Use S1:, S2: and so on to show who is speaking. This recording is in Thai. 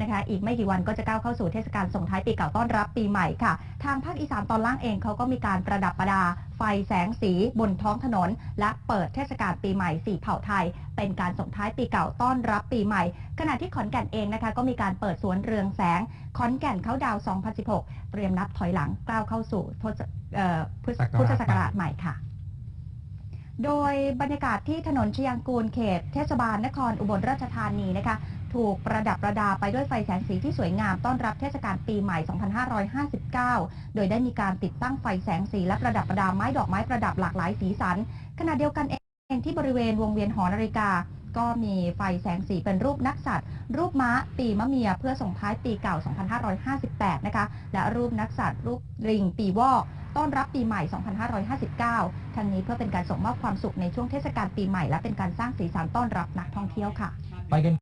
S1: นะคะอีกไม่กี่วันก็จะก้าวเข้าสู่เทศกาลส่งท้ายปีเก่าต้อนรับปีใหม่ค่ะ ทางภาคอีสานตอนล่างเองเขาก็มีการประดับประดา ไฟแสงสีบนท้องถนน และเปิดเทศกาลปีใหม่สี่เผ่าไทย เป็นการส่งท้ายปีเก่าต้อนรับปีใหม่ ขณะที่ขอนแก่นเองนะคะก็มีการเปิดสวนเรืองแสงขอนแก่นเขาดาวน์2016 เตรียมนับถอยหลังก้าวเข้าสู่ทศเอ่อพุทธพุทธศักราชใหม่ค่ะ โดยบรรยากาศที่ถนนชยางกูลเขต เทศบาลนครอุบลราชธานีนะคะ ถูกประดับประดาไปด้วยไฟแสงสีที่สวยงามต้อนรับเทศกาลปีใหม่ 2559 โดยได้มีการติดตั้งไฟแสงสีและประดับประดาไม้ดอกไม้ประดับหลากหลายสีสัน ขณะเดียวกันเองที่บริเวณวงเวียนหอนาฬิกา ก็มีไฟแสงสีเป็นรูปนักสัตว์ รูปม้า ปีมะเมีย เพื่อส่งท้ายปีเก่า 2558 นะคะ และรูปนักสัตว์รูปลิงปีวอก ต้อนรับปีใหม่ 2559 ทั้งนี้เพื่อเป็นการส่งมอบความสุขในช่วงเทศกาลปีใหม่ และเป็นการสร้างสีสันต้อนรับนักท่องเที่ยวค่ะ
S2: ไปกัน